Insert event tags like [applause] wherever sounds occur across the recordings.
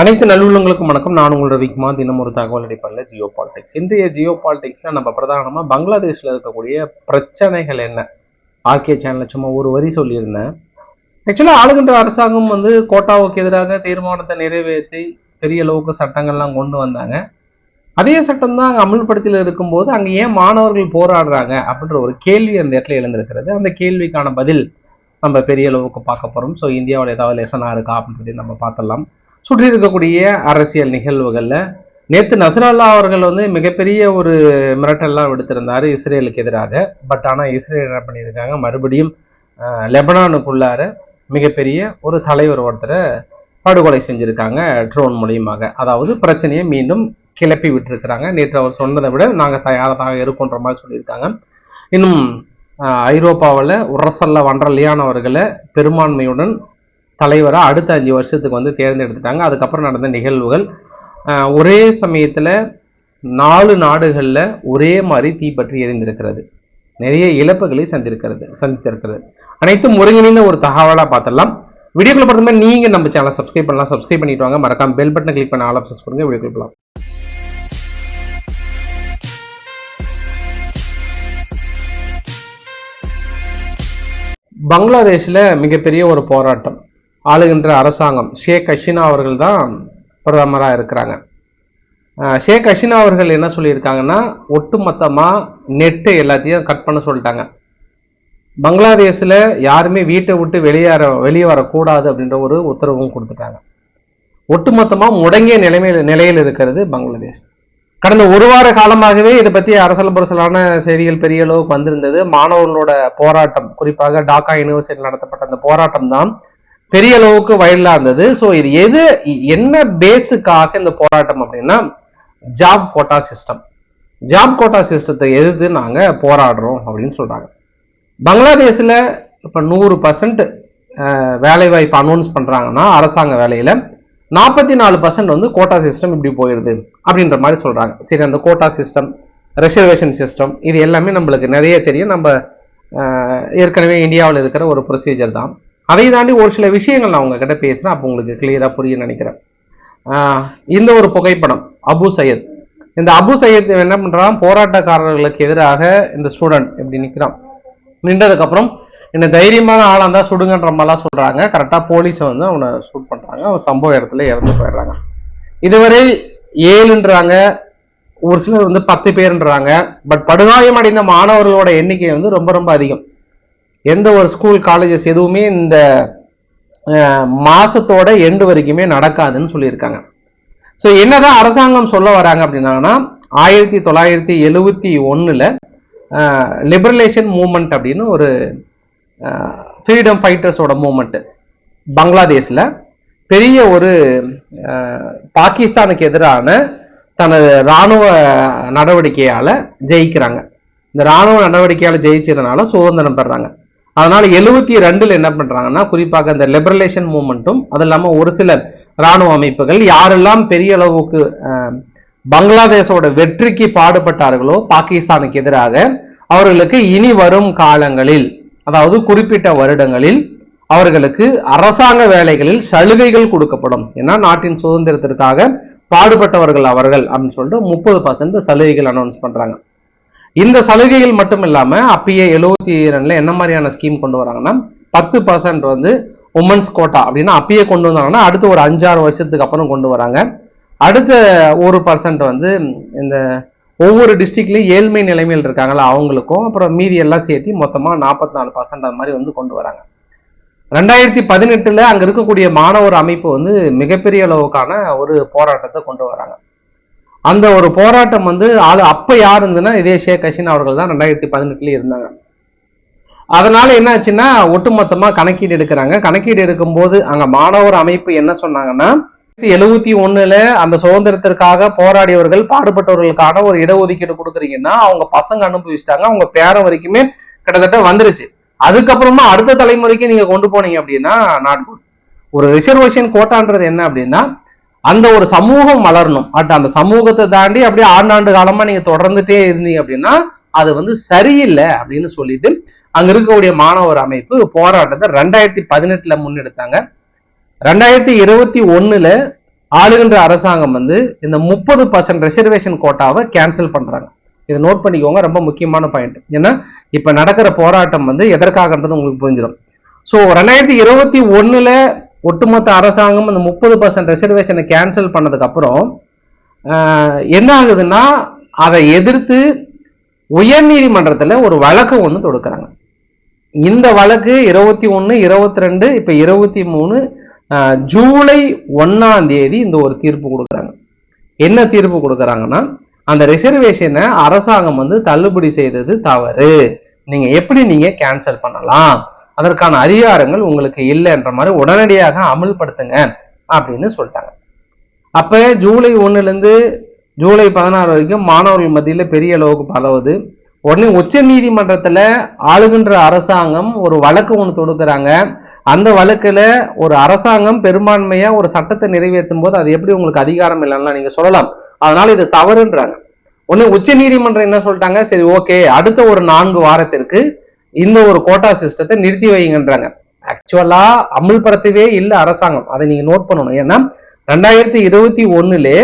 அனைத்து நல்லுள்ளங்களுக்கும் வணக்கம். நான் உங்களோட விக்மா தினம் ஒரு தகவல் அடிப்படையில் ஜியோ பாலிடிக்ஸ். இன்றைய ஜியோ பாலிடிக்ஸில் நம்ம பிரதானமாக பங்களாதேஷில் இருக்கக்கூடிய பிரச்சனைகள் என்ன? ஆர்கே சேனலில் சும்மா ஒரு வரி சொல்லியிருந்தேன். ஆக்சுவலாக ஆளுகின்ற அரசாங்கம் வந்து கோட்டாவுக்கு எதிராக தீர்மானத்தை நிறைவேற்றி பெரிய அளவுக்கு சட்டங்கள்லாம் கொண்டு வந்தாங்க. அதே சட்டம் தான் அங்கே அமல்படுத்தியில் இருக்கும்போது அங்கே ஏன் மாணவர்கள் போராடுறாங்க அப்படின்ற ஒரு கேள்வி அந்த இடத்துல எழுந்திருக்கிறது. அந்த கேள்விக்கான பதில் நம்ம பெரிய அளவுக்கு பார்க்க போகிறோம் ஸோ இந்தியாவில் ஏதாவது லெசனாக இருக்கா அப்படின்றதையும் நம்ம பார்த்துடலாம். சுற்றி இருக்கக்கூடிய அரசியல் நிகழ்வுகளில் நேற்று நசரல்லா அவர்கள் வந்து மிகப்பெரிய ஒரு மிரட்டல்லாம் விடுத்திருந்தார் இஸ்ரேலுக்கு எதிராக. பட் ஆனால் இஸ்ரேல் என்ன பண்ணியிருக்காங்க? மறுபடியும் லெபனானுக்குள்ளார மிகப்பெரிய ஒரு தலைவர் ஒருத்தரை படுகொலை செஞ்சுருக்காங்க ட்ரோன் மூலியமாக. அதாவது பிரச்சனையை மீண்டும் கிளப்பி விட்டுருக்கிறாங்க. நேற்று அவர் சொன்னதை விட நாங்கள் தயாராக இருக்கோன்ற மாதிரி சொல்லியிருக்காங்க. இன்னும் ஐரோப்பாவில் உரசல்ல வண்டர்லியான் அவர்களை பெரும்பான்மையுடன் தலைவராக அடுத்த அஞ்சு வருஷத்துக்கு வந்து தேர்ந்தெடுத்துட்டாங்க. அதுக்கப்புறம் நடந்த நிகழ்வுகள் ஒரே சமயத்தில் நாலு நாடுகளில் ஒரே மாதிரி தீப்பற்றி எரிந்திருக்கிறது. நிறைய இழப்புகளை சந்திருக்கிறது சந்தித்திருக்கிறது. அனைத்தும் ஒருங்கிணைந்த ஒரு தகவலாக பார்த்துடலாம். வீடியோக்குள்ள பார்த்தோம்னா நீங்கள் நம்ம சேனலை சப்ஸ்கிரைப் பண்ணலாம். சப்ஸ்கிரைப் பண்ணிட்டு வாங்க. மறக்காம பெல் பட்டனை கிளிக் பண்ண ஆல் ஆப்ஷன்ஸ் பண்ணுங்க. வீடியோக்குள்ள போகலாம் பங்களாதேஷில் மிகப்பெரிய ஒரு போராட்டம். ஆளுகின்ற அரசாங்கம். ஷேக் ஹஷினா அவர்கள் தான் பிரதமராக இருக்கிறாங்க ஷேக் ஹசீனா அவர்கள் என்ன சொல்லியிருக்காங்கன்னா ஒட்டுமொத்தமாக நெட்டு எல்லாத்தையும் கட் பண்ண சொல்லிட்டாங்க. பங்களாதேஷில் யாருமே வீட்டை விட்டு வெளியேற வெளியே வரக்கூடாது அப்படின்ற ஒரு உத்தரவும் கொடுத்துட்டாங்க. ஒட்டுமொத்தமாக முடங்கிய நிலைமையில் நிலையில் இருக்கிறது பங்களாதேஷ். கடந்த ஒரு வார காலமாகவே இதை பற்றி அரசல் புரசலான செய்திகள் பெரிய அளவுக்கு வந்திருந்தது. மாணவர்களோட போராட்டம் குறிப்பாக டாக்கா யூனிவர்சிட்டியில் நடத்தப்பட்ட அந்த போராட்டம் தான் பெரிய அளவுக்கு வயலா இருந்தது. ஸோ இது எது என்ன பேஸுக்காக இந்த போராட்டம் அப்படின்னா job quota system job quota சிஸ்டத்தை எதிர்த்து நாங்க போராடுறோம் அப்படின்னு சொல்றாங்க. பங்களாதேஷில் இப்ப நூறு பர்சன்ட் வேலை வாய்ப்பு அனௌன்ஸ் பண்றாங்கன்னா அரசாங்க வேலையில நாற்பத்தி நாலு பர்சன்ட் வந்து கோட்டா சிஸ்டம் இப்படி போயிடுது அப்படின்ற மாதிரி சொல்றாங்க. சரி அந்த கோட்டா சிஸ்டம் ரிசர்வேஷன் சிஸ்டம் இது எல்லாமே நம்மளுக்கு நிறைய தெரியும். நம்ம ஏற்கனவே இந்தியாவில் இருக்கிற ஒரு ப்ரொசீஜர் தான். அதை தாண்டி ஒரு சில விஷயங்கள் நான் உங்ககிட்ட பேசுறேன் அப்போ உங்களுக்கு கிளியராக புரிய நினைக்கிறேன். இந்த ஒரு புகைப்படம் அபு சையத். இந்த அபு சையத் என்ன பண்ணுறான் போராட்டக்காரர்களுக்கு எதிராக இந்த ஸ்டூடெண்ட் இப்படி நிற்கிறான் நின்றதுக்கப்புறம் என்ன தைரியமான ஆளாக இருந்தால் சுடுங்கன்ற மாதிரிலாம் சொல்கிறாங்க கரெக்டாக போலீஸை வந்து அவனை ஷூட் பண்ணுறாங்க அவன் சம்பவ இடத்துல இறந்து போயிடுறாங்க. இதுவரை ஏழுன்றாங்க. ஒரு சிலர் வந்து பத்து பேருன்றாங்க. பட் படுகாயம் அடைந்த மாணவர்களோட எண்ணிக்கை வந்து ரொம்ப ரொம்ப அதிகம். எந்த ஒரு ஸ்கூல் காலேஜஸ் எதுவுமே இந்த மாசத்தோட எண்டு வரைக்குமே நடக்காதுன்னு சொல்லியிருக்காங்க. ஸோ என்னதான் அரசாங்கம் சொல்ல வராங்க அப்படின்னாங்கன்னா ஆயிரத்தி தொள்ளாயிரத்தி எழுவத்தி ஒன்றில் லிபரலேஷன் மூமெண்ட் அப்படின்னு ஒரு ஃப்ரீடம் ஃபைட்டர்ஸோட மூமெண்ட்டு பங்களாதேஷில் பெரிய ஒரு பாகிஸ்தானுக்கு எதிரான தனது இராணுவ நடவடிக்கையால் ஜெயிக்கிறாங்க. இந்த இராணுவ நடவடிக்கையால் ஜெயிச்சதுனால சுதந்திரம் பெறாங்க. அதனால எழுபத்தி ரெண்டுல என்ன பண்றாங்கன்னா குறிப்பாக இந்த லிபரலேஷன் மூமெண்ட்டும் அது இல்லாம ஒரு சில இராணுவ அமைப்புகள் யாரெல்லாம் பெரிய அளவுக்கு பங்களாதேஷோட வெற்றிக்கு பாடுபட்டார்களோ பாகிஸ்தானுக்கு எதிராக அவர்களுக்கு இனி வரும் காலங்களில் அதாவது குறிப்பிட்ட வருடங்களில் அவர்களுக்கு அரசாங்க வேலைகளில் சலுகைகள் கொடுக்கப்படும். ஏன்னா நாட்டின் சுதந்திரத்திற்காக பாடுபட்டவர்கள் அவர்கள் அப்படின்னு சொல்லிட்டு முப்பது பர்சன்ட் சலுகைகள் அனௌன்ஸ் பண்றாங்க. இந்த சலுகைகள் மட்டும் இல்லாமல் அப்பயே எழுபத்தி ரெண்டுல என்ன மாதிரியான ஸ்கீம் கொண்டு வராங்கன்னா பத்து பர்சன்ட் வந்து உமன்ஸ் கோட்டா அப்படின்னா அப்பயே கொண்டு வந்தாங்கன்னா அடுத்து ஒரு அஞ்சாறு வருஷத்துக்கு அப்புறம் கொண்டு வராங்க. அடுத்த ஒரு பர்சன்ட் வந்து இந்த ஒவ்வொரு டிஸ்ட்ரிக்ட்லயும் ஏழ்மை நிலைமையில் இருக்காங்களா அவங்களுக்கும் அப்புறம் மீதி எல்லாம் சேர்த்து மொத்தமாக நாற்பத்தி நாலு பர்சன்ட் அந்த மாதிரி வந்து கொண்டு வராங்க. ரெண்டாயிரத்தி பதினெட்டில் அங்கே இருக்கக்கூடிய மாணவர் அமைப்பு வந்து மிகப்பெரிய அளவுக்கான ஒரு போராட்டத்தை கொண்டு வராங்க. அந்த ஒரு போராட்டம் வந்து ஆளு அப்போ யார் இருந்ததுன்னா இதே ஷேக் ஹசீன் அவர்கள் தான் ரெண்டாயிரத்தி பதினெட்டுல இருந்தாங்க. அதனால என்ன ஆச்சுன்னா ஒட்டுமொத்தமா கணக்கீடு எடுக்கிறாங்க. கணக்கீடு எடுக்கும்போது அங்க மாணவர் அமைப்பு என்ன சொன்னாங்கன்னா எழுவத்தி ஒண்ணுல அந்த சுதந்திரத்திற்காக போராடியவர்கள் பாடுபட்டவர்களுக்கான ஒரு இடஒதுக்கீடு கொடுக்குறீங்கன்னா அவங்க பசங்க அனுபவிச்சிட்டாங்க அவங்க பேரம் வரைக்குமே கிட்டத்தட்ட வந்துருச்சு. அதுக்கப்புறமா அடுத்த தலைமுறைக்கு நீங்க கொண்டு போனீங்க அப்படின்னா நாட் குட் ஒரு ரிசர்வேஷன் கோட்டான்றது என்ன அப்படின்னா அந்த ஒரு சமூகம் வளரணும். பட் அந்த சமூகத்தை தாண்டி அப்படியே ஆண்டாண்டு காலமா நீங்க தொடர்ந்துட்டே இருந்தீங்க அப்படின்னா அது வந்து சரியில்லை அப்படின்னு சொல்லிட்டு அங்க இருக்கக்கூடிய மாணவர் அமைப்பு போராட்டத்தை ரெண்டாயிரத்தி பதினெட்டுல முன்னெடுத்தாங்க. ரெண்டாயிரத்தி இருபத்தி ஒண்ணுல ஆளுகின்ற அரசாங்கம் வந்து இந்த முப்பது பர்சன்ட் ரிசர்வேஷன் கோட்டாவை கேன்சல் பண்றாங்க. இதை நோட் பண்ணிக்கோங்க ரொம்ப முக்கியமான பாயிண்ட் ஏன்னா இப்ப நடக்கிற போராட்டம் வந்து எதற்காகன்றது உங்களுக்கு புரிஞ்சிடும். ஸோ ரெண்டாயிரத்தி இருபத்தி ஒண்ணுல ஒட்டுமொத்த அரசாங்கம் இந்த முப்பது பர்சன்ட் ரிசர்வேஷனை கேன்சல் பண்ணதுக்கப்புறம் என்ன ஆகுதுன்னா அதை எதிர்த்து உயர்நீதிமன்றத்தில் ஒரு வழக்கு ஒன்று தொடுக்கிறாங்க. இந்த வழக்கு இருபத்தி ஒன்று இருபத்தி ரெண்டு இப்போ இருபத்தி மூணு ஜூலை ஒன்றாம் தேதி இந்த ஒரு தீர்ப்பு கொடுக்குறாங்க. என்ன தீர்ப்பு கொடுக்குறாங்கன்னா அந்த ரிசர்வேஷனை அரசாங்கம் வந்து தள்ளுபடி செய்தது தவறு. நீங்கள் எப்படி நீங்கள் கேன்சல் பண்ணலாம்? அதற்கான அதிகாரங்கள் உங்களுக்கு இல்லைன்ற மாதிரி உடனடியாக அமல்படுத்துங்க அப்படின்னு சொல்லிட்டாங்க. அப்ப ஜூலை ஒன்றுலேருந்து ஜூலை பதினாறு வரைக்கும் மாணவர்கள் மத்தியில் பெரிய அளவுக்கு பரவுது. உடனே உச்ச நீதிமன்றத்தில் ஆளுகின்ற அரசாங்கம் ஒரு வழக்கு ஒன்று தொடுக்கிறாங்க. அந்த வழக்கில் ஒரு அரசாங்கம் பெரும்பான்மையாக ஒரு சட்டத்தை நிறைவேற்றும் போது அது எப்படி உங்களுக்கு அதிகாரம் இல்லைன்னா நீங்கள் சொல்லலாம். அதனால் இது தவறுன்றாங்க. உடனே உச்ச நீதிமன்றம் என்ன சொல்லிட்டாங்க? சரி ஓகே அடுத்த ஒரு நான்கு வாரத்திற்கு இந்த ஒரு கோட்டா சிஸ்டத்தை நிறுத்தி வைங்கன்றாங்க. ஆக்சுவலா அமல்படுத்தவே இல்லை அரசாங்கம். அதை நீங்க நோட் பண்ணணும். ஏன்னா ரெண்டாயிரத்தி இருபத்தி ஒண்ணுலே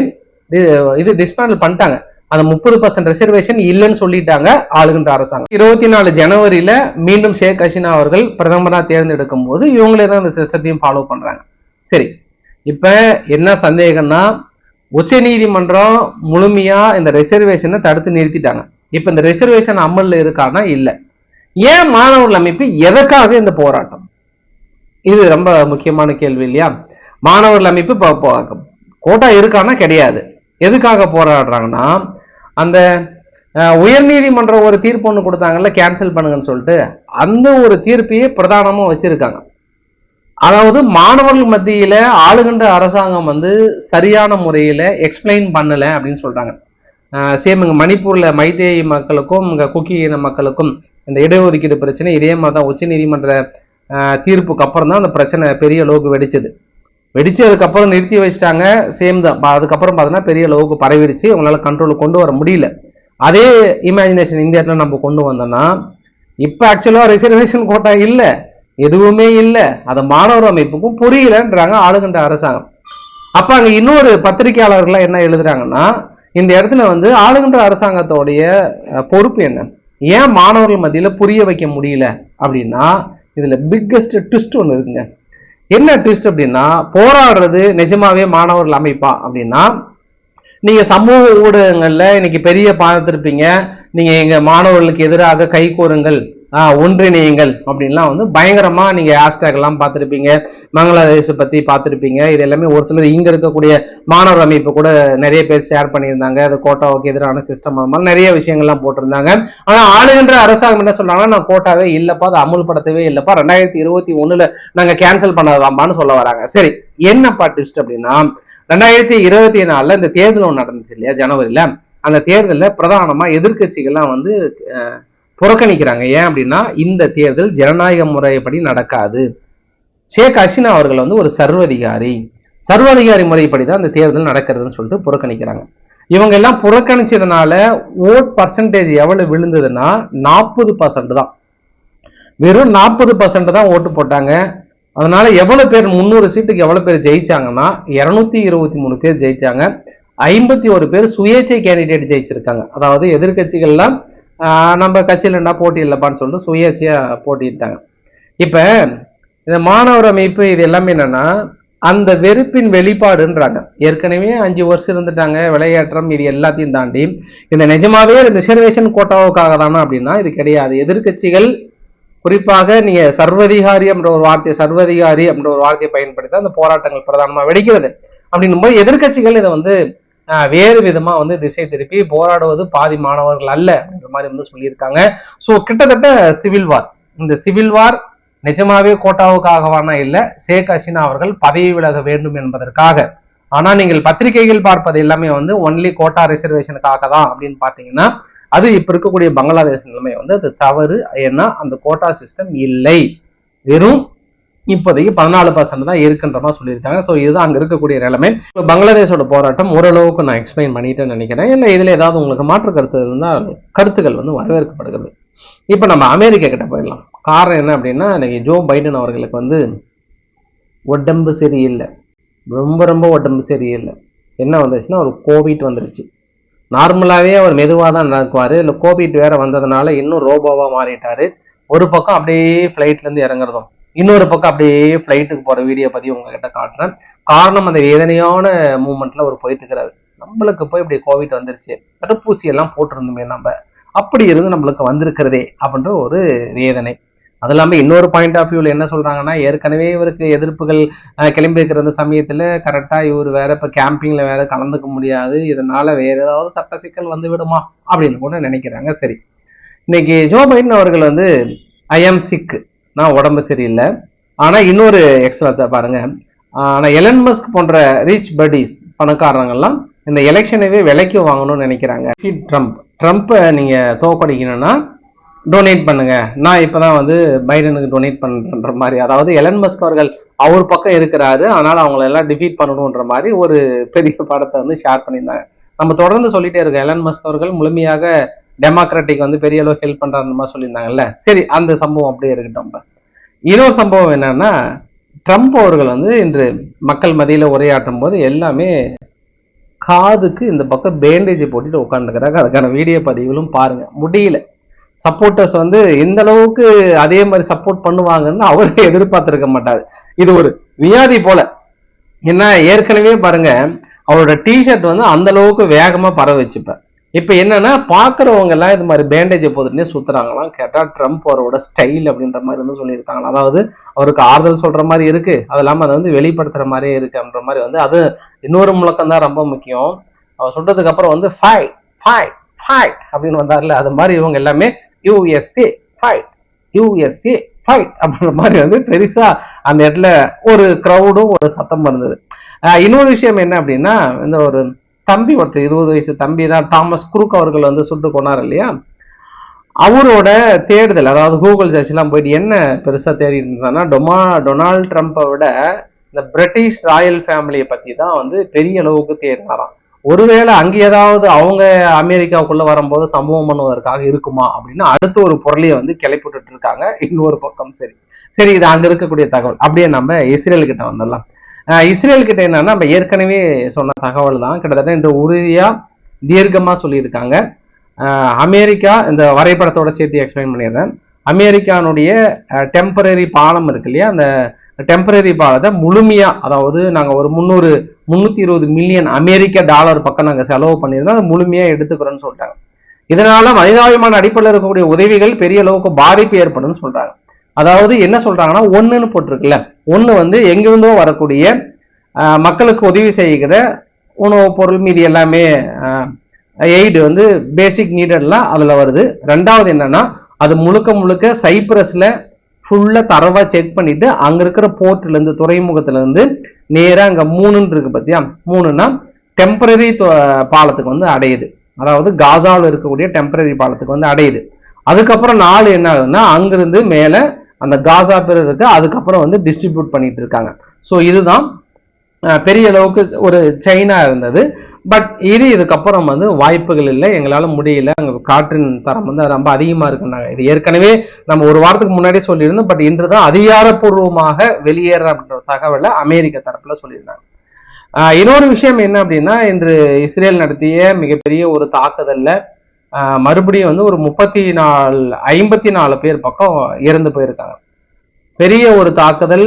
இது டிஸ்மேண்டில் பண்ணிட்டாங்க. அந்த முப்பது பர்சன்ட் ரிசர்வேஷன் இல்லைன்னு சொல்லிட்டாங்க ஆளுகின்ற அரசாங்கம். இருபத்தி நாலு ஜனவரியில மீண்டும் ஷேக் ஹசீனா அவர்கள் பிரதமராக தேர்ந்தெடுக்கும் போது இவங்களே தான் அந்த சிஸ்டத்தையும் ஃபாலோ பண்றாங்க. சரி. இப்ப என்ன சந்தேகம்னா உச்ச நீதிமன்றம் முழுமையா இந்த ரிசர்வேஷனை தடுத்து நிறுத்திட்டாங்க. இப்ப இந்த ரிசர்வேஷன் அமல்ல இருக்கானா? இல்லை. ஏன் மாணவர்கள் அமைப்பு எதற்காக இந்த போராட்டம்? இது ரொம்ப முக்கியமான கேள்வி இல்லையா? மாணவர்கள் அமைப்பு கோட்டா இருக்கானா? கிடையாது. எதுக்காக போராடுறாங்கன்னா அந்த உயர்நீதிமன்ற உயர்நீதிமன்றம் ஒரு தீர்ப்பு ஒன்று கொடுத்தாங்கல்ல கேன்சல் பண்ணுங்கன்னு சொல்லிட்டு அந்த ஒரு தீர்ப்பையே பிரதானமாக வச்சிருக்காங்க. அதாவது மாணவர்கள் மத்தியில் ஆளுகின்ற அரசாங்கம் வந்து சரியான முறையில் எக்ஸ்பிளைன் பண்ணலை அப்படின்னு சொல்கிறாங்க சேம் இங்கே மணிப்பூரில் மைத்தேயி மக்களுக்கும் இங்கே குக்கி இன மக்களுக்கும் இந்த இடஒதுக்கீடு பிரச்சனை இதே மாதிரி தான் உச்ச நீதிமன்ற தீர்ப்புக்கு அப்புறம் தான் அந்த பிரச்சனை பெரிய அளவுக்கு வெடிச்சது. வெடிச்சு அதுக்கப்புறம் நிறுத்தி வச்சுட்டாங்க சேம் தான். அதுக்கப்புறம் பார்த்தீங்கன்னா பெரிய அளவுக்கு பரவிடுச்சு அவங்களால கண்ட்ரோலுக்கு கொண்டு வர முடியல. அதே இமேஜினேஷன் இந்தியாவில் நம்ம கொண்டு வந்தோம்னா இப்போ ஆக்சுவலாக ரிசர்வேஷன் கோட்டா இல்லை. எதுவுமே இல்லை. அது மாணவர் அமைப்புக்கும் புரியலன்றாங்க ஆளுகின்ற அரசாங்கம். அப்போ அங்கே இன்னொரு பத்திரிகையாளர்கள்லாம் என்ன எழுதுறாங்கன்னா இந்த இடத்துல வந்து ஆளுகின்ற அரசாங்கத்தோடைய பொறுப்பு என்ன? ஏன் மாணவர்கள் மத்தியில் புரிய வைக்க முடியல? அப்படின்னா இதில் பிக்கஸ்ட் ட்விஸ்ட் ஒன்று இருக்குங்க. என்ன ட்விஸ்ட் அப்படின்னா போராடுறது நிஜமாவே மாணவர்கள் அமைப்பா? அப்படின்னா நீங்க சமூக ஊடகங்கள்ல இன்னைக்கு பெரிய பார்த்துருப்பீங்க நீங்க எங்க மாணவர்களுக்கு எதிராக கை கோருங்கள். ஒன்றிணையுங்கள் அப்படின்லாம் வந்து பயங்கரமாக நீங்கள் ஹேஷ்டேக் எல்லாம் பார்த்துருப்பீங்க. பங்களாதேஷ் பற்றி பார்த்துருப்பீங்க. இது எல்லாமே ஒரு சிலர் இங்கே இருக்கக்கூடிய மாணவர் அமைப்பு கூட நிறைய பேர் ஷேர் பண்ணியிருந்தாங்க. அது கோட்டாவுக்கு எதிரான சிஸ்டம் அது மாதிரி நிறைய விஷயங்கள்லாம் போட்டிருந்தாங்க. ஆனால் ஆளுகின்ற அரசாங்கம் என்ன சொன்னாங்கன்னா நான் கோட்டாவே இல்லைப்பா அதை அமுல்படுத்தவே இல்லைப்பா. ரெண்டாயிரத்தி இருபத்தி ஒன்றில் நாங்கள் கேன்சல் பண்ணதாம்பான்னு சொல்ல வராங்க. சரி என்னப்பா ட்விஸ்ட் அப்படின்னா ரெண்டாயிரத்தி இருபத்தி நாலில் இந்த தேர்தல் ஒன்று நடந்துச்சு இல்லையா ஜனவரியில? அந்த தேர்தலில் பிரதானமாக எதிர்க்கட்சிகள்லாம் வந்து புறக்கணிக்கிறாங்க. ஏன் அப்படின்னா இந்த தேர்தல் ஜனநாயக முறைப்படி நடக்காது. ஷேக் ஹசீனா அவர்கள் வந்து ஒரு சர்வதிகாரி. சர்வதிகாரி முறைப்படி தான் இந்த தேர்தல் நடக்கிறதுன்னு சொல்லிட்டு புறக்கணிக்கிறாங்க. இவங்க எல்லாம் புறக்கணிச்சதுனால ஓட் பர்சன்டேஜ் எவ்வளவு விழுந்ததுன்னா நாற்பது பர்சன்ட் தான். வெறும் நாற்பது பர்சன்ட் தான் ஓட்டு போட்டாங்க. அதனால எவ்வளவு பேர் முந்நூறு சீட்டுக்கு எவ்வளவு பேர் ஜெயிச்சாங்கன்னா இருநூத்தி இருபத்தி மூணு பேர் ஜெயிச்சாங்க. ஐம்பத்தி ஒரு பேர் சுயேட்சை கேண்டிடேட் ஜெயிச்சிருக்காங்க. அதாவது எதிர்கட்சிகள்லாம் நம்ம கட்சியில் என்ன போட்டி இல்லைப்பான்னு சொல்லிட்டு சுயேட்சையாக போட்டிட்டாங்க இப்போ இந்த மாணவர் அமைப்பு இது எல்லாமே என்னன்னா அந்த வெறுப்பின் வெளிப்பாடுன்றாங்க. ஏற்கனவே அஞ்சு வருஷம் இருந்துட்டாங்க விளையாட்டம் இது எல்லாத்தையும் தாண்டி. இந்த நிஜமாவே ரிசர்வேஷன் கோட்டாவுக்காக தானா அப்படின்னா இது கிடையாது. எதிர்க்கட்சிகள் குறிப்பாக நீங்க சர்வதிகாரி அப்படின்ற ஒரு வார்த்தை சர்வதிகாரி அப்படின்ற ஒரு வார்த்தையை பயன்படுத்தி அந்த போராட்டங்கள் பிரதானமாக வெடிக்கிறது. அப்படின்னும் போது எதிர்க்கட்சிகள் இதை வந்து வேறு விதமா வந்து திசை திருப்பி போராடுவது பாதி மாணவர்கள் அல்ல அப்படின்ற மாதிரி வந்து சொல்லியிருக்காங்க. ஸோ கிட்டத்தட்ட சிவில் வார் இந்த சிவில் வார் நிஜமாவே கோட்டாவுக்காகவானா இல்ல ஷேக் ஹசீனா அவர்கள் பதவி விலக வேண்டும் என்பதற்காக. ஆனா நீங்கள் பத்திரிகைகள் பார்ப்பது எல்லாமே வந்து ஒன்லி கோட்டா ரிசர்வேஷனுக்காக தான் அப்படின்னு பாத்தீங்கன்னா அது இப்ப இருக்கக்கூடிய பங்களாதேஷ் நிலைமை வந்து அது தவறு. ஏன்னா அந்த கோட்டா சிஸ்டம் இல்லை. வெறும் இப்போதைக்கு பதினாலு பர்சன்ட் தான் இருக்குன்ற மாதிரி சொல்லியிருக்காங்க. ஸோ இதுதான் அங்கே இருக்கக்கூடிய நிலைமை. இப்போ பங்களாதேஷோட போராட்டம் ஓரளவுக்கு நான் எக்ஸ்பிளைன் பண்ணிட்டேன்னு நினைக்கிறேன். இல்லை இதில் ஏதாவது உங்களுக்கு மாற்று கருத்து இருந்தால் கருத்துக்கள் வந்து வரவேற்கப்படுகிறது. இப்போ நம்ம அமெரிக்கா கிட்ட போயிடலாம். காரணம் என்ன அப்படின்னா இன்னைக்கு ஜோ பைடன் அவர்களுக்கு வந்து உடம்பு சரியில்லை. ரொம்ப ரொம்ப உடம்பு சரியில்லை. என்ன வந்துச்சுன்னா ஒரு கோவிட் வந்துருச்சு. நார்மலாகவே அவர் மெதுவாக தான் நடக்குவார். இல்லை கோவிட் வேறு வந்ததுனால இன்னும் ரோபோவாக மாறிட்டார். ஒரு பக்கம் அப்படியே ஃப்ளைட்லேருந்து இறங்குறதும். இன்னொரு பக்கம் அப்படியே ஃப்ளைட்டுக்கு போகிற வீடியோ பற்றி உங்ககிட்ட காட்டுறேன். காரணம் அந்த வேதனையான மூமெண்ட்டில் அவர் போயிட்டு இருக்கிறாரு. நம்மளுக்கு போய் இப்படி கோவிட் வந்துருச்சு. தடுப்பூசி எல்லாம் போட்டிருந்தோமே நம்ம. அப்படி இருந்து நம்மளுக்கு வந்திருக்கிறதே அப்படின்ற ஒரு வேதனை. அது இல்லாமல் இன்னொரு பாயிண்ட் ஆஃப் வியூவில் என்ன சொல்கிறாங்கன்னா ஏற்கனவே இவருக்கு எதிர்ப்புகள் கிளம்பி இருக்கிற அந்த சமயத்தில் கரெக்டாக இவர் வேற இப்போ கேம்பிங்கில் வேற கலந்துக்க முடியாது. இதனால வேற ஏதாவது சட்ட சிக்கல் வந்து விடுமா அப்படின்னு கூட நினைக்கிறாங்க. சரி. இன்னைக்கு ஜோ பைடன் அவர்கள் வந்து ஐ ஆம் சிக் நான் உடம்பு சரியில்லை. ஆனால் இன்னொரு எக்ஸ்ட்ரா பாருங்க. ஆனால் எலன் மஸ்க் போன்ற ரீச் படிஸ் பணக்காரங்கள்லாம் இந்த எலெக்ஷனவே விலைக்கு வாங்கணும்னு நினைக்கிறாங்க. ட்ரம்ப் ட்ரம்ப்பை நீங்கள் தோக்கடிக்கணும்னா டொனேட் பண்ணுங்க. நான் இப்போ தான் வந்து பைடனுக்கு டொனேட் பண்ற மாதிரி அதாவது எலன் மஸ்க் அவர்கள் அவர் பக்கம் இருக்கிறாரு ஆனால் அவங்கள எல்லாம் டிஃபீட் பண்ணணுன்ற மாதிரி ஒரு பெரிய படத்தை வந்து ஷேர் பண்ணியிருந்தாங்க. நம்ம தொடர்ந்து சொல்லிட்டே இருக்கோம். எலன் மஸ்க் அவர்கள் முழுமையாக டெமோக்ராட்டிக் வந்து பெரிய அளவு ஹெல்ப் பண்றாருன்னு மாதிரி சொல்லியிருந்தாங்கல்ல? சரி அந்த சம்பவம் அப்படியே இருக்கட்டும் இன்னொரு சம்பவம் என்னன்னா ட்ரம்ப் அவர்கள் வந்து இன்று மக்கள் மதியில் உரையாற்றும் போது எல்லாமே காதுக்கு இந்த பக்கம் பேண்டேஜ் போட்டுட்டு உட்காந்துக்கிறாங்க அதுக்கான வீடியோ பதிவுகளும் பாருங்க. முடியல. சப்போர்ட்டர்ஸ் வந்து எந்த அளவுக்கு அதே மாதிரி சப்போர்ட் பண்ணுவாங்கன்னு அவரே [laughs] எதிர்பார்த்திருக்க மாட்டாரு. இது ஒரு வியாதி போல. ஏன்னா ஏற்கனவே பாருங்க அவரோட டிஷர்ட் வந்து அந்த அளவுக்கு வேகமா பரவ வச்சுப்பேன். இப்போ என்னன்னா பார்க்குறவங்க எல்லாம் இது மாதிரி பேண்டேஜை போட்டுட்டே சுத்துறாங்களாம் கேட்டால் ட்ரம்ப் அவரோட ஸ்டைல் அப்படின்ற மாதிரி வந்து சொல்லியிருக்காங்க அதாவது அவருக்கு ஆறுதல் சொல்ற மாதிரி இருக்கு. அது இல்லாமல் அதை வந்து வெளிப்படுத்துற மாதிரியே இருக்கு அப்படின்ற மாதிரி வந்து அது இன்னொரு முழக்கம் தான் ரொம்ப முக்கியம். அவர் சொல்றதுக்கு அப்புறம் வந்து ஃபைட் ஃபைட் ஃபைட் அப்படின்னு வந்தார்ல அது மாதிரி இவங்க எல்லாமே யூஎஸ்ஏ ஃபைட் யூஎஸ்ஏ ஃபைட் அப்படின்ற மாதிரி வந்து பெருசா அந்த இடத்துல ஒரு க்ரௌடும் ஒரு சத்தம் இருந்தது இன்னொரு விஷயம் என்ன அப்படின்னா இந்த ஒரு தம்பி ஒருத்தர் இருபது வயசு தம்பி தான் தாமஸ் குரூக் அவர்கள் வந்து சுட்டு கொண்டார் இல்லையா? அவரோட தேடுதல் அதாவது கூகுள் சர்ச்லாம் போயிட்டு என்ன பெருசாக தேடிட்டு இருந்தாங்கன்னா டொமா டொனால்ட் ட்ரம்ப்பை விட இந்த பிரிட்டிஷ் ராயல் ஃபேமிலியை பற்றி தான் வந்து பெரிய அளவுக்கு தேடினாராம். ஒருவேளை அங்கே ஏதாவது அவங்க அமெரிக்காவுக்குள்ள வரும்போது சம்பவம் பண்ணுவதற்காக இருக்குமா அப்படின்னு அடுத்த ஒரு பொருளையை வந்து கிளப்பிட்டு இருக்காங்க. இன்னொரு பக்கம் சரி. சரி இது அங்க இருக்கக்கூடிய தகவல். அப்படியே நம்ம இஸ்ரேல் கிட்ட வந்துடலாம். இஸ்ரேல் கிட்ட என்னன்னா நம்ம ஏற்கனவே சொன்ன தகவல் தான். கிட்டத்தட்ட இந்த உறுதியா தீர்க்கமா சொல்லியிருக்காங்க. அமெரிக்கா இந்த வரைபடத்தோட சேர்த்து எக்ஸ்பிளைன் பண்ணிடுறேன். அமெரிக்கானுடைய டெம்பரரி பாலம் இருக்கு இல்லையா? அந்த டெம்பரரி பாலத்தை முழுமையா அதாவது நாங்க ஒரு முந்நூறு முந்நூத்தி இருபது மில்லியன் அமெரிக்க டாலர் பக்கம் நாங்க செலவு பண்ணியிருந்தோம். அதை முழுமையா எடுத்துக்கிறோம்னு சொல்லிட்டாங்க. இதனால மனிதாபிமான அடிப்படையில் இருக்கக்கூடிய உதவிகள் பெரிய அளவுக்கு பாதிப்பு ஏற்படும் சொல்றாங்க. அதாவது என்ன சொல்றாங்கன்னா ஒன்றுன்னு போட்டிருக்குல்ல. ஒன்று வந்து எங்கிருந்தோ வரக்கூடிய மக்களுக்கு உதவி செய்கிற உணவுப் பொருள் மீதி எல்லாமே எய்டு வந்து பேசிக் நீடட்லாம் அதில் வருது. ரெண்டாவது என்னன்னா அது முழுக்க முழுக்க சைப்ரஸில் ஃபுல்லாக தரவாக செக் பண்ணிட்டு அங்கே இருக்கிற போர்ட்லேருந்து துறைமுகத்துலேருந்து நேராக அங்கே மூணுன்னு இருக்கு பார்த்தியா மூணுன்னா டெம்பரரி பாலத்துக்கு வந்து அடையுது. அதாவது காசாவில் இருக்கக்கூடிய டெம்பரரி பாலத்துக்கு வந்து அடையுது. அதுக்கப்புறம் நாலு என்ன ஆகுதுன்னா அங்கிருந்து மேலே அந்த காசா பேர் இருக்கு அதுக்கப்புறம் வந்து டிஸ்ட்ரிபியூட் பண்ணிட்டு இருக்காங்க. ஸோ இதுதான் பெரிய அளவுக்கு ஒரு செயினா இருந்தது. பட் இது இதுக்கப்புறம் வந்து வாய்ப்புகள் இல்லை. எங்களால் முடியல. அங்கே காற்றின் தரம் வந்து ரொம்ப அதிகமாக இருக்குன்னாங்க. இது ஏற்கனவே நம்ம ஒரு வாரத்துக்கு முன்னாடியே சொல்லியிருந்தோம். பட் இன்று தான் அதிகாரப்பூர்வமாக வெளியேற அப்படின்ற தகவலை அமெரிக்க தரப்பில் சொல்லியிருந்தாங்க. இன்னொரு விஷயம் என்ன அப்படின்னா இன்று இஸ்ரேல் நடத்திய மிகப்பெரிய ஒரு தாக்குதலில் மறுபடியும் வந்து ஒரு முப்பத்தி நாலு ஐம்பத்தி நாலு பேர் பக்கம் இறந்து போயிருக்காங்க. பெரிய ஒரு தாக்குதல்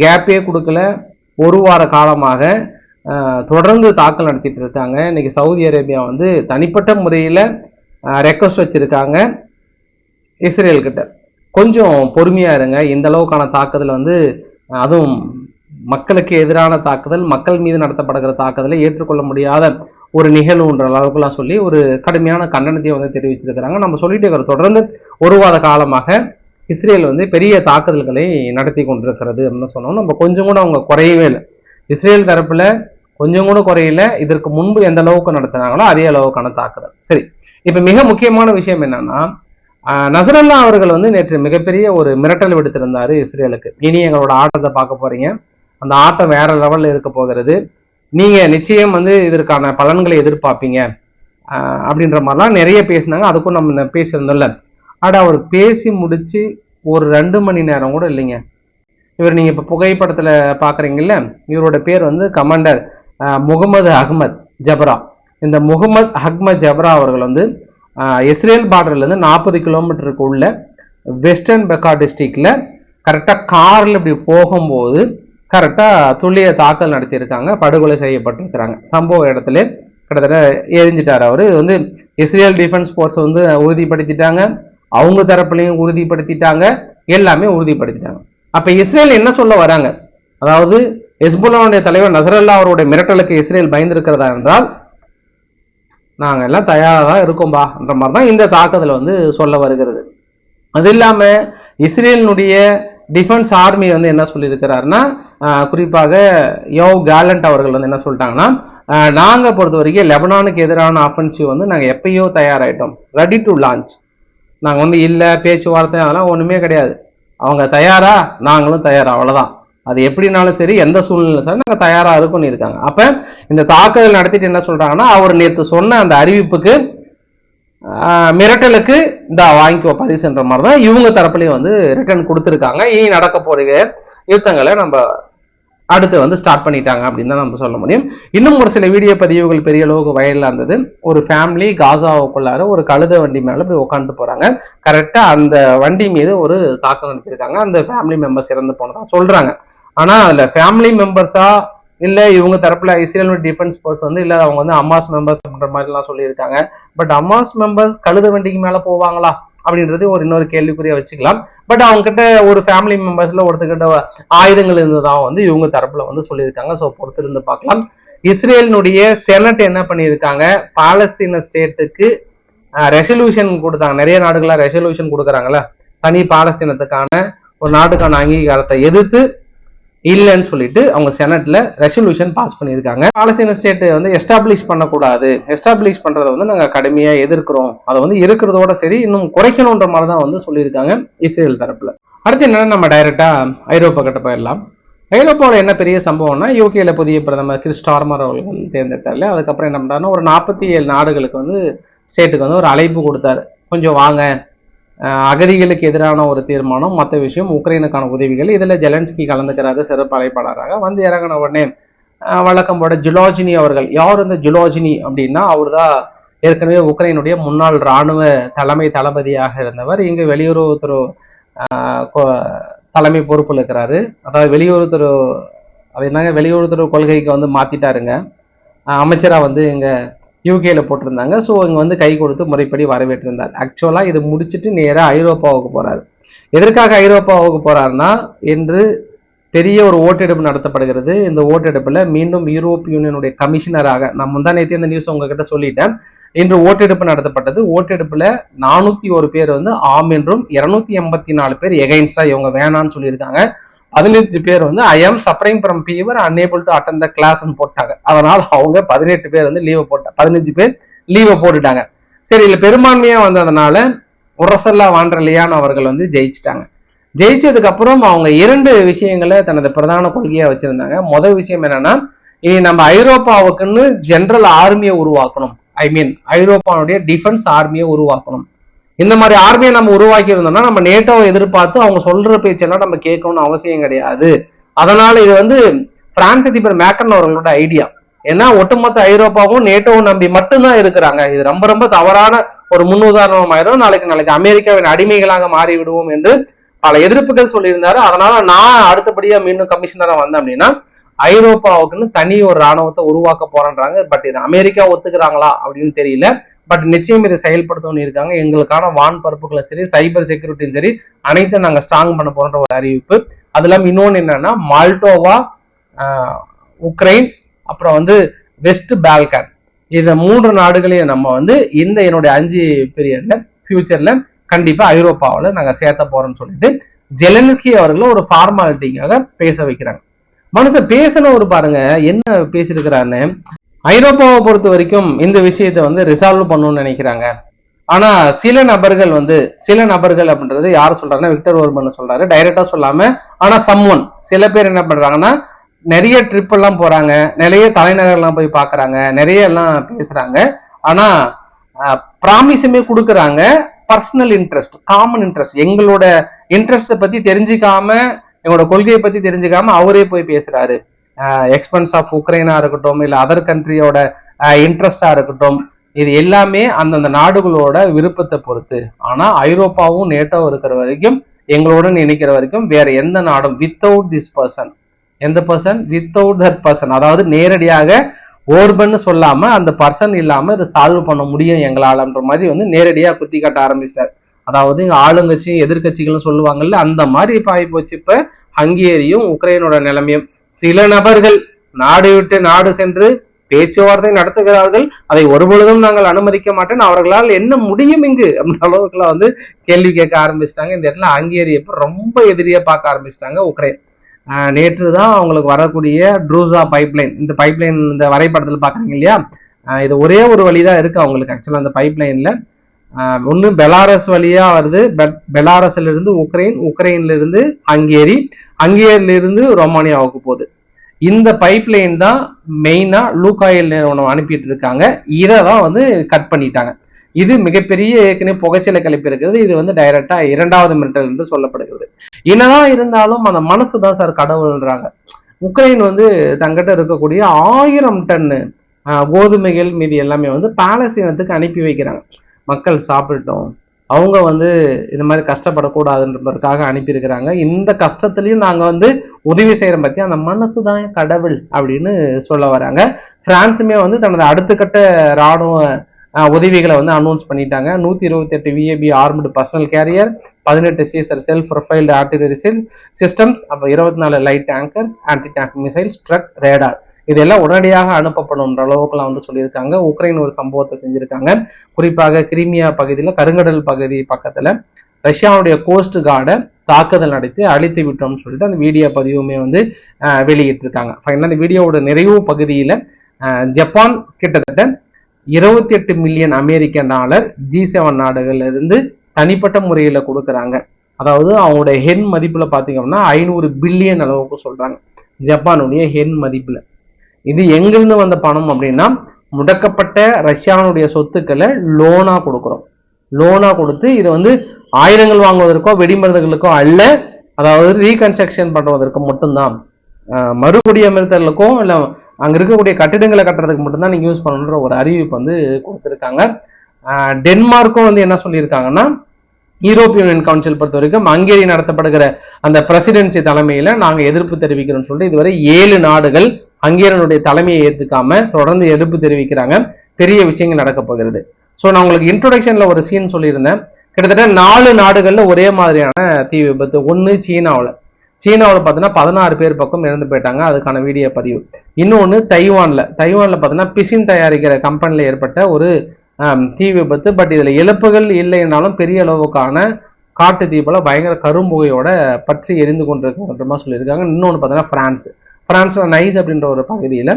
கேப்பே கொடுக்கல. ஒரு வார காலமாக தொடர்ந்து தாக்கல் நடத்திட்டு இருக்காங்க. இன்னைக்கு சவுதி அரேபியா வந்து தனிப்பட்ட முறையில் ரெக்வஸ்ட் வச்சுருக்காங்க இஸ்ரேல்கிட்ட. கொஞ்சம் பொறுமையாக இருங்க. இந்த அளவுக்கான தாக்குதல் வந்து அதுவும் மக்களுக்கு எதிரான தாக்குதல் மக்கள் மீது நடத்தப்படுகிற தாக்குதலை ஏற்றுக்கொள்ள முடியாத ஒரு நிகழ்வுன்ற அளவுக்குலாம் சொல்லி ஒரு கடுமையான கண்டனத்தையும் வந்து தெரிவிச்சிருக்கிறாங்க. நம்ம சொல்லிட்டு இருக்கிற தொடர்ந்து ஒரு வார காலமாக இஸ்ரேல் வந்து பெரிய தாக்குதல்களை நடத்தி கொண்டிருக்கிறது அப்படின்னு சொன்னோம். நம்ம கொஞ்சம் கூட அவங்க குறையவே இல்லை. இஸ்ரேல் தரப்புல கொஞ்சம் கூட குறையில. இதற்கு முன்பு எந்த அளவுக்கு நடத்தினாங்களோ அதே அளவுக்கான தாக்குதல். சரி இப்ப மிக முக்கியமான விஷயம் என்னன்னா நசரல்லா அவர்கள் வந்து நேற்று மிகப்பெரிய ஒரு மிரட்டல் விடுத்திருந்தாரு இஸ்ரேலுக்கு. இனி எங்களோட ஆட்டத்தை பார்க்க போறீங்க. அந்த ஆட்டம் வேற லெவல்ல இருக்க போகிறது. நீங்க நிச்சயம் வந்து இதற்கான பலன்களை எதிர்பார்ப்பீங்க. அப்படின்ற மாதிரிலாம் நிறைய பேசினாங்க. அதுக்கும் நம்ம பேசியிருந்தோம்ல. ஆட அவர் பேசி முடிச்சு ஒரு ரெண்டு மணி நேரம் கூட இல்லைங்க. இவர் நீங்க இப்ப புகைப்படத்துல பாக்குறீங்கல்ல இவரோட பேர் வந்து கமாண்டர் முகமது அகமது ஜபரா. இந்த முகமது அஹ்மத் ஜபரா அவர்கள் வந்து இஸ்ரேல் பார்டர்ல இருந்து நாற்பது கிலோமீட்டருக்கு உள்ள வெஸ்டர்ன் பெக்கா டிஸ்ட்ரிக்ட்ல கரெக்டாக காரில் இப்படி போகும்போது கரெக்டாக துல்லிய தாக்கல் நடத்தியிருக்காங்க. படுகொலை செய்யப்பட்டிருக்கிறாங்க. சம்பவ இடத்துல கிட்டத்தட்ட எரிஞ்சிட்டார் அவர். இது வந்து இஸ்ரேல் டிஃபென்ஸ் ஃபோர்ஸ் வந்து உறுதிப்படுத்திட்டாங்க. அவங்க தரப்புலையும் உறுதிப்படுத்திட்டாங்க. எல்லாமே உறுதிப்படுத்திட்டாங்க. அப்போ இஸ்ரேல் என்ன சொல்ல வராங்க? அதாவது ஹெஸ்புல்லாவுடைய தலைவர் நசரல்லா அவருடைய மிரட்டலுக்கு இஸ்ரேல் பயந்திருக்கிறதா என்றால் நாங்கள் எல்லாம் தயாராக தான் இருக்கோம்பா மாதிரி தான் இந்த தாக்குதல் வந்து சொல்ல வருகிறது. அது இல்லாமல் இஸ்ரேலினுடைய டிஃபென்ஸ் ஆர்மி வந்து என்ன சொல்லியிருக்கிறாருன்னா குறிப்பாக யோ கேலண்ட் அவர்கள் வந்து என்ன சொல்லிட்டாங்கன்னா நாங்கள் பொறுத்த வரைக்கும் லெபனானுக்கு எதிரான ஆஃபென்சிவ் வந்து நாங்கள் எப்பயோ தயாராகிட்டோம் ரெடி டு லான்ச் நாங்கள் வந்து இல்லை பேச்சுவார்த்தை அதெல்லாம் ஒன்றுமே கிடையாது. அவங்க தயாரா? நாங்களும் தயாரா அவ்வளோதான் அது எப்படினாலும் சரி எந்த சூழ்நிலை சார் நாங்கள் தயாராக இருக்கும்னு இருக்காங்க. அப்போ இந்த தாக்குதல் நடத்திட்டு என்ன சொல்கிறாங்கன்னா அவர் நேற்று சொன்ன அந்த அறிவிப்புக்கு மிரட்டலுக்கு இந்த வாங்கிக்கோ பரிசுன்ற மாதிரி தான் இவங்க தரப்புலையும் வந்து ரிட்டர்ன் கொடுத்துருக்காங்க. இனி நடக்க போகிற யுத்தங்களை நம்ம அடுத்து வந்து ஸ்டார்ட் பண்ணிட்டாங்க அப்படின்னு தான் நம்ம சொல்ல முடியும். இன்னும் ஒரு சில வீடியோ பதிவுகள் பெரிய அளவுக்கு வயலில் இருந்தது. ஒரு ஃபேமிலி காசாவுக்குள்ளார ஒரு கழுத வண்டி மேலே போய் உட்காந்துட்டு போகிறாங்க கரெக்டாக அந்த வண்டி மீது ஒரு தாக்கம் நடத்தியிருக்காங்க அந்த ஃபேமிலி மெம்பர்ஸ் இறந்து போனதான் சொல்கிறாங்க ஆனால் அதில் ஃபேமிலி மெம்பர்ஸாக இல்ல இவங்க தரப்புல இஸ்ரேல் டிஃபென்ஸ் ஃபோர்ஸ் வந்து இல்ல அவங்க வந்து அம்மாஸ் மெம்பர்ஸ் அப்படின்ற மாதிரி எல்லாம் சொல்லியிருக்காங்க. பட் அம்மாஸ் மெம்பர்ஸ் கழுத வண்டிக்கு மேல போவாங்களா? அப்படின்றது ஒரு இன்னொரு கேள்விக்குறியா வச்சுக்கலாம். பட் அவங்க கிட்ட ஒரு ஃபேமிலி மெம்பர்ஸ்ல ஒருத்தர்கிட்ட ஆயுதங்கள் இருந்ததாக வந்து இவங்க தரப்புல வந்து சொல்லியிருக்காங்க. ஸோ பொறுத்திருந்து பார்க்கலாம். இஸ்ரேலினுடைய செனட் என்ன பண்ணியிருக்காங்க? பாலஸ்தீன ஸ்டேட்டுக்கு ரெசல்யூஷன் கொடுத்தாங்க. நிறைய நாடுகளா ரெசல்யூஷன் கொடுக்குறாங்கல்ல. தனி பாலஸ்தீனத்துக்கான ஒரு நாட்டுக்கான அங்கீகாரத்தை எதிர்த்து இல்லைன்னு சொல்லிட்டு அவங்க செனட்ல ரெசல்யூஷன் பாஸ் பண்ணியிருக்காங்க. பாலஸ்தீன ஸ்டேட் வந்து எஸ்டாப்ளிஷ் பண்ணக்கூடாது. எஸ்டாப்ளிஷ் பண்றதை வந்து நாங்க கடுமையா எதிர்க்கிறோம். அதை வந்து இருக்கிறதோட சரி இன்னும் குறைக்கணுன்ற மாதிரி தான் வந்து சொல்லியிருக்காங்க இஸ்ரேல் தரப்புல. அடுத்து என்னன்னா நம்ம டைரக்டா ஐரோப்பா கிட்ட போயிடலாம். ஐரோப்பாவில் என்ன பெரிய சம்பவம்னா யூகேல புதிய பிரதமர் கிறிஸ்டார்மர் அவர்கள் தேர்ந்தெடுத்தாரு அதுக்கப்புறம் என்ன பண்ணாருன்னா ஒரு நாற்பத்தி ஏழு நாடுகளுக்கு வந்து ஸ்டேட்டுக்கு வந்து ஒரு அழைப்பு கொடுத்தாரு. கொஞ்சம் வாங்க அகதிகளுக்கு எதிரான ஒரு தீர்மானம் மற்ற விஷயம் உக்ரைனுக்கான உதவிகள். இதில் ஜெலன்ஸ்கி கலந்துக்கிறாரு சிறப்பு அழைப்பாளராக. வந்து இறங்கின உடனே வழக்கம் போட ஜுலாஜினி அவர்கள் யார் இந்த ஜுலாஜினி அப்படின்னா அவர்தான் ஏற்கனவே உக்ரைனுடைய முன்னாள் ராணுவ தலைமை தளபதியாக இருந்தவர். இங்கு வெளியுறவுத்துறை தலைமை பொறுப்பில் இருக்கிறாரு. அதாவது வெளியுறவுத்துறை அது என்னங்க? வெளியுறவுத்துறை கொள்கைக்கு வந்து மாற்றிட்டாருங்க அமைச்சராக வந்து இங்கே யூகேல போட்டிருந்தாங்க. ஸோ இங்க வந்து கை கொடுத்து முறைப்படி வரவேற்றிருந்தார். ஆக்சுவலா இது முடிச்சுட்டு நேராக ஐரோப்பாவுக்கு போறாரு. எதற்காக ஐரோப்பாவுக்கு போகிறாருன்னா என்று பெரிய ஒரு ஓட்டெடுப்பு நடத்தப்படுகிறது. இந்த ஓட்டெடுப்புல மீண்டும் யூரோப் யூனியனுடைய கமிஷனராக நான் முந்தா நேற்று இந்த நியூஸ் உங்ககிட்ட சொல்லிட்டேன். இன்று ஓட்டெடுப்பு நடத்தப்பட்டது. ஓட்டெடுப்புல நானூத்தி ஒரு பேர் வந்து ஆம் என்றும் இருநூத்தி எண்பத்தி நாலு பேர் எகைன்ஸ்டா இவங்க வேணாம்னு சொல்லியிருக்காங்க. பதினெட்டு பேர் வந்து I am suffering from fever unable to attend the கிளாஸ்ன்னு போட்டாங்க. அதனால அவங்க பதினெட்டு பேர் வந்து லீவை போட்டாங்க பதினஞ்சு பேர் லீவை போட்டுட்டாங்க. சரி இல்லை பெரும்பான்மையா வந்ததுனால உரசல்லா வாண்டர்லியான் அவர்கள் வந்து ஜெயிச்சிட்டாங்க. ஜெயிச்சதுக்கு அப்புறம் அவங்க இரண்டு விஷயங்களை தனது பிரதான கொள்கையா வச்சிருந்தாங்க. முதல் விஷயம் என்னன்னா இனி நம்ம ஐரோப்பாவுக்குன்னு ஜென்ரல் ஆர்மியை உருவாக்கணும். ஐ மீன் ஐரோப்பாவுடைய டிஃபென்ஸ் ஆர்மியை உருவாக்கணும். இந்த மாதிரி ஆர்மியை நம்ம உருவாக்கி இருந்தோம்னா நம்ம நேட்டோவை எதிர்பார்த்து அவங்க சொல்ற பேச்செல்லாம் நம்ம கேட்கணும்னு அவசியம் கிடையாது. அதனால இது வந்து பிரான்ஸ் அதிபர் மேக்கன் அவர்களோட ஐடியா ஏன்னா ஒட்டுமொத்த ஐரோப்பாவும் நேட்டோவும் நம்பி மட்டும்தான் இருக்கிறாங்க. இது ரொம்ப ரொம்ப தவறான ஒரு முன்னுதாரணமாயிரும். நாளைக்கு நாளைக்கு அமெரிக்காவின் அடிமைகளாக மாறி விடுவோம் என்று பல எதிர்ப்புகள் சொல்லியிருந்தாரு. அதனால நான் அடுத்தபடியா மீண்டும் கமிஷனரா வந்தேன் அப்படின்னா ஐரோப்பாவுக்குன்னு தனி ஒரு ராணுவத்தை உருவாக்க போறேன்றாங்க. பட் இது அமெரிக்கா ஒத்துக்கிறாங்களா அப்படின்னு தெரியல. பட் நிச்சயம் இதை செயல்படுத்தணும்னு இருக்காங்க. எங்களுக்கான வான் பரப்புகளை சரி சைபர் செக்யூரிட்டியும் சரி அனைத்தும் நாங்கள் ஸ்ட்ராங் பண்ண போறோன்ற ஒரு அறிவிப்பு. அது இல்லாமல் இன்னொன்னு என்னன்னா மால்டோவா ஆஹ், உக்ரைன் அப்புறம் வந்து வெஸ்ட் பால்கன். இந்த மூன்று நாடுகளையும் நம்ம வந்து இந்த என்னுடைய அஞ்சு பீரியட்ல ஃபியூச்சர்ல கண்டிப்பா ஐரோப்பாவில் நாங்கள் சேர்த்த போறோம்னு சொல்லிட்டு ஜெலன்ஸ்கி அவர்களும் ஒரு ஃபார்மாலிட்டிக்காக பேச வைக்கிறாங்க. மனுஷன் பேசின ஒரு பாருங்க என்ன பேசியிருக்கிறாருன்னு. ஐரோப்பாவை பொறுத்த வரைக்கும் இந்த விஷயத்தை வந்து ரிசால்வ் பண்ணணும்னு நினைக்கிறாங்க. ஆனா சில நபர்கள் வந்து சில நபர்கள் அப்படின்றது யார் சொல்றாங்கன்னா விக்டர் ஓர்மன் சொல்றாரு. டைரக்டா சொல்லாம ஆனா சம்ஒன் சில பேர் என்ன பண்றாங்கன்னா நிறைய ட்ரிப் எல்லாம் போறாங்க. நிறைய தலைநகர்லாம் போய் பாக்குறாங்க நிறைய எல்லாம் பேசுறாங்க. ஆனா ப்ராமிஸுமே கொடுக்குறாங்க. பர்சனல் இன்ட்ரெஸ்ட் காமன் இன்ட்ரெஸ்ட் எங்களோட இன்ட்ரெஸ்ட பத்தி தெரிஞ்சுக்காம எங்களோட கொள்கையை பத்தி தெரிஞ்சுக்காம அவரே போய் பேசுறாரு. எக்ஸ்பென்ஸ் ஆஃப் உக்ரைனா இருக்கட்டும் இல்ல அதர் கண்ட்ரியோட இன்ட்ரெஸ்டா இருக்கட்டும் இது எல்லாமே அந்தந்த நாடுகளோட விருப்பத்தை பொறுத்து. ஆனா ஐரோப்பாவும் நேட்டோ இருக்கிற வரைக்கும் எங்களோட நினைக்கிற வரைக்கும் வேற எந்த நாடும் வித்தவுட் திஸ் பர்சன் எந்த பர்சன் வித்தவுட் தட் பர்சன் அதாவது நேரடியாக ஓர்பன்னு சொல்லாம அந்த பர்சன் இல்லாம இதை சால்வ் பண்ண முடியும் எங்களாலன்ற மாதிரி வந்து நேரடியா குத்தி காட்ட ஆரம்பிச்சிட்டார். அதாவது ஆளுங்கட்சியும் எதிர்கட்சிகளும் சொல்லுவாங்கல்ல அந்த மாதிரி இப்ப ஆகி போச்சு இப்ப ஹங்கேரியும் உக்ரைனோட நிலைமையும் சில நபர்கள் நாடு விட்டு நாடு சென்று பேச்சுவார்த்தை நடத்துகிறார்கள். அதை ஒருபொழுதும் நாங்கள் அனுமதிக்க மாட்டேன் அவர்களால் என்ன முடியும் இங்கு? அப்படின்ற அளவுக்குலாம் வந்து கேள்வி கேட்க ஆரம்பிச்சிட்டாங்க. இந்த இடத்துல ஹங்கேரியப்ப ரொம்ப எதிரியா பார்க்க ஆரம்பிச்சிட்டாங்க உக்ரைன். நேற்று தான் அவங்களுக்கு வரக்கூடிய ட்ரூசா பைப்லைன் இந்த பைப்லைன் இந்த வரைபடத்தில் பார்க்குறீங்க இல்லையா? இது ஒரே ஒரு வழி தான் இருக்குது அவங்களுக்கு ஆக்சுவலாக அந்த பைப்லைனில் ஒன்று பெலாரஸ் வழியாக வருது. பெலாரஸ்ல இருந்து உக்ரைன் உக்ரைன்ல இருந்து ஹங்கேரி ஹங்கேரியிலிருந்து ரொமானியாவுக்கு போகுது. இந்த பைப்லைன் தான் மெயினாக லூகாயில் நிறுவனம் அனுப்பிட்டு இருக்காங்க இதை தான் வந்து கட் பண்ணிட்டாங்க. இது மிகப்பெரிய ஏற்கனவே புகைச்சலை கிளப்பி இருக்கிறது. இது வந்து டைரக்டா இரண்டாவது மிரட்டல் என்று சொல்லப்படுகிறது. என்னதான் இருந்தாலும் அந்த மனசு தான் சார் கடவுள்ன்றாங்க. உக்ரைன் வந்து தங்கிட்ட இருக்கக்கூடிய ஆயிரம் டன்னு கோதுமைகள் மீதி எல்லாமே வந்து பாலஸ்தீனத்துக்கு அனுப்பி வைக்கிறாங்க. மக்கள் சாப்பிட்டோம் அவங்க வந்து இந்த மாதிரி கஷ்டப்படக்கூடாதுன்றதுக்காக அனுப்பியிருக்கிறாங்க. இந்த கஷ்டத்துலையும் நாங்கள் வந்து உதவி செய்கிற பற்றி அந்த மனசு தான் கடவுள் அப்படின்னு சொல்ல வராங்க. பிரான்ஸுமே வந்து தனது அடுத்த கட்ட இராணுவ உதவிகளை வந்து அனௌன்ஸ் பண்ணிட்டாங்க. நூற்றி இருபத்தி எட்டு விஏபி ஆர்ம்டு பர்சனல் கேரியர் பதினெட்டு Caesar self profiled artillery systems அப்போ இருபத்தி நாலு light tankers anti tank missile struck radar இதெல்லாம் உடனடியாக அனுப்பப்படும்ன்ற அளவுக்குலாம் வந்து சொல்லியிருக்காங்க. உக்ரைன் ஒரு சம்பவத்தை செஞ்சிருக்காங்க. குறிப்பாக கிரிமியா பகுதியில் கருங்கடல் பகுதி பக்கத்தில் ரஷ்யாவுடைய கோஸ்ட் கார்டை தாக்குதல் நடத்தி அழித்து விட்டோம்னு சொல்லிட்டு அந்த வீடியோ பதிவுமே வந்து வெளியிட்டிருக்காங்க. ஃபைனலாக அந்த வீடியோவோட நிறைவு பகுதியில் ஜப்பான் கிட்டத்தட்ட இருபத்தி எட்டு million American dollar G seven நாடுகள்ல இருந்து தனிப்பட்ட முறையில் கொடுக்குறாங்க. அதாவது அவங்களுடைய ஹென் மதிப்பில் பார்த்தீங்கன்னா ஐநூறு பில்லியன் அளவுக்கு சொல்கிறாங்க ஜப்பானுடைய ஹென் மதிப்பில். இது எங்கிருந்து வந்த பணம் அப்படின்னா முடக்கப்பட்ட ரஷ்யானுடைய சொத்துக்களை லோனா கொடுக்குறோம். லோனா கொடுத்து இதை வந்து ஆயுதங்கள் வாங்குவதற்கோ வெடிமருந்துகளுக்கோ அல்ல அதாவது ரீகன்ஸ்ட்ரக்ஷன் பண்றதற்கு மட்டும்தான். மறுகுடியமர்த்தலுக்கும் இல்லை அங்கே இருக்கக்கூடிய கட்டிடங்களை கட்டுறதுக்கு மட்டும்தான் நீங்கள் யூஸ் பண்ணணுன்ற ஒரு அறிவிப்பு வந்து கொடுத்துருக்காங்க. டென்மார்க்கும் வந்து என்ன சொல்லியிருக்காங்கன்னா யூரோப்பியன் யூனியன் கவுன்சில் பொறுத்த வரைக்கும் ஹங்கேரி நடத்தப்படுகிற அந்த பிரசிடென்சி தலைமையில நாங்கள் எதிர்ப்பு தெரிவிக்கிறோம்னு சொல்லிட்டு இதுவரை ஏழு நாடுகள் ஹங்கேரனுடைய தலைமையை ஏற்றுக்காம தொடர்ந்து எதிர்ப்பு தெரிவிக்கிறாங்க. பெரிய விஷயங்கள் நடக்க போகிறது. ஸோ நான் உங்களுக்கு இன்ட்ரோடக்ஷன்ல ஒரு சீன் சொல்லியிருந்தேன். கிட்டத்தட்ட நாலு நாடுகள்ல ஒரே மாதிரியான தீ விபத்து. ஒன்று சீனாவில். சீனாவில் பார்த்தீங்கன்னா பதினாறு பேர் பக்கம் இறந்து போயிட்டாங்க. அதுக்கான வீடியோ பதிவு. இன்னொன்று தைவானில். தைவானில் பார்த்தீங்கன்னா பிசின் தயாரிக்கிற கம்பெனியில் ஏற்பட்ட ஒரு தீ விபத்து. பட் இதில் இழப்புகள் இல்லைன்னாலும் பெரிய அளவுக்கான காட்டு தீபல பயங்கர கரும்புகையோட பற்றி எரிந்து கொண்டிருக்கின்ற சொல்லியிருக்காங்க. இன்னொன்று பார்த்தீங்கன்னா பிரான்ஸ். பிரான்ஸ்ல நைஸ் அப்படின்ற ஒரு பகுதியில்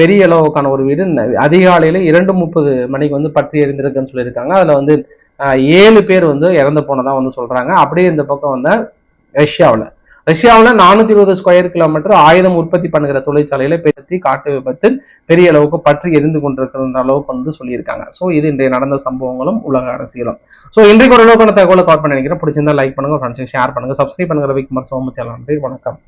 பெரிய அளவுக்கான ஒரு வீடு. அதிகாலையில் இரண்டு முப்பது மணிக்கு வந்து பற்றி எரிந்திருக்குன்னு சொல்லியிருக்காங்க. அதில் வந்து ஏழு பேர் வந்து இறந்து போனதாக வந்து சொல்கிறாங்க அப்படியே இந்த பக்கம் வந்து ரஷ்யாவில். ரஷ்யாவில் நானூத்தி இருபது ஸ்கொயர் கிலோமீட்டர் ஆயுதம் உற்பத்தி பண்ணுகிற தொழிற்சாலையில பெருத்தி காட்டு விபத்து பெரிய அளவுக்கு பற்றி எரிந்து கொண்டிருக்கிற அளவுக்கு வந்து சொல்லியிருக்காங்க. ஸோ இது இன்றைய நடந்த சம்பவங்களும் உலக அரசியலும். ஸோ இன்றைக்கு ஒரு அளவுக்கான தகவலை கவர் பண்ணி நினைக்கிறேன். பிடிச்சிருந்தா லைக் பண்ணுங்க ஃப்ரெண்ட்ஸுக்கு ஷேர் பண்ணுங்க. சப்ஸ்கிரைப் பண்ணுங்க. ரவிக்குமார் சோமச்சேலன் நன்றி வணக்கம்.